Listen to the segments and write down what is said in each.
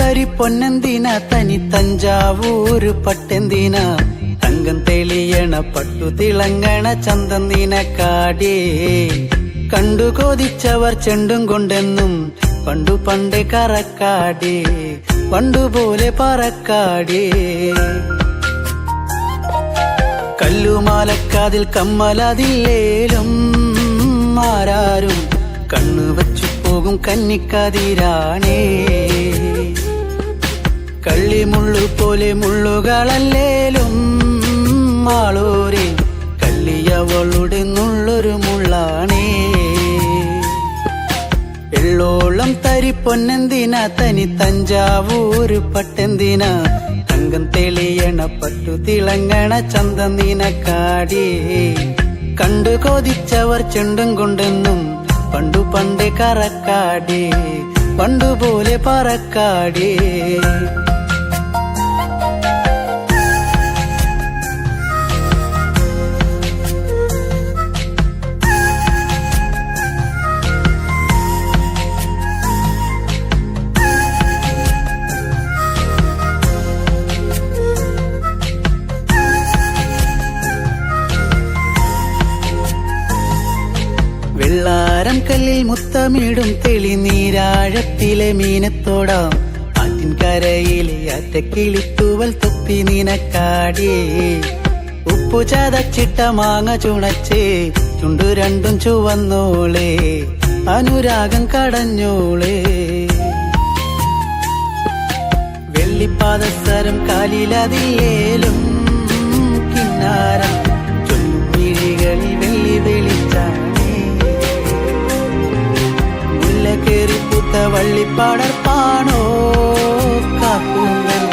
തരി പൊന്നെന്തിന? തനി തഞ്ചാവൂര് പട്ടെന്തിന? തങ്കം തെളിയണ പട്ടു തിളങ്ങണ ചന്തന്തിന കാടേ കണ്ടു കൊതിച്ചവർ ചെണ്ടും കൊണ്ടെന്നും പണ്ടു പണ്ട് കറക്കാടേ. പണ്ടുപോലെ പറക്കാടേ. കല്ലുമാലക്കാതിൽ കമ്മലതില്ലേലും ആരാരും കണ്ണു വച്ചു പോകും കന്നിക്കതിരാണേ കള്ളിമുള്ളു പോലെ മുള്ളുകളല്ലേലും മാളൂരി കള്ളിയവളുടെ നുള്ളൊരു മുള്ളാണേ. എള്ളോളം തരി പൊന്നെന്തിന തനി തഞ്ചാവൂര് പട്ടെന്തിന? തങ്കം തെളിയണ പട്ടു തിളങ്ങണ ചന്തം നിനക്കാടേ. കണ്ടു കൊതിച്ചവർ ചെണ്ടും കൊണ്ടെന്നും പണ്ടു പണ്ടേ കറക്കാടേ പണ്ടുപോലെ പറക്കാടേ. വെള്ളാരം കല്ലിൽ മുത്തമിടും തെളിനീരാഴത്തിലെ മീനത്തോടാം. ആറ്റിൻകരയിലെ അറ്റക്കിളിത്തൂവൽ തൊപ്പി നിനക്കാടിയേ. ഉപ്പു ചതച്ചിട്ട മാങ്ങ ചുണച്ചേ ചുണ്ടു രണ്ടും ചുവന്നോളേ അനുരാഗം കടഞ്ഞോളേ. വെള്ളിപ്പാദസരം കാലിലതിലേലും പൂത്ത വള്ളിപ്പാടർപ്പാണോ കാപ്പൂങ്കൽ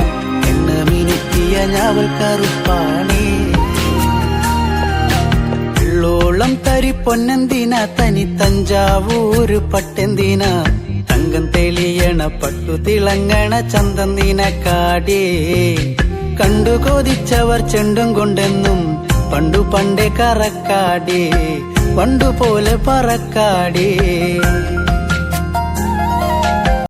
എണ്ണ മിനുക്കിയ ഞാവൽ കറുപ്പാണേ. വെള്ളോളം തരി പൊന്നെന്തിന? തനി തഞ്ചാവൂര് പട്ടെന്തിന? തങ്കം തെളിയണ പട്ടു തിളങ്ങണ ചന്തം കാടേ. കണ്ടു കൊതിച്ചവർ ചെണ്ടും കൊണ്ടെന്നും പണ്ടു പണ്ടേ കറക്കാടേ. പണ്ടുപോലെ പറക്കാടേ.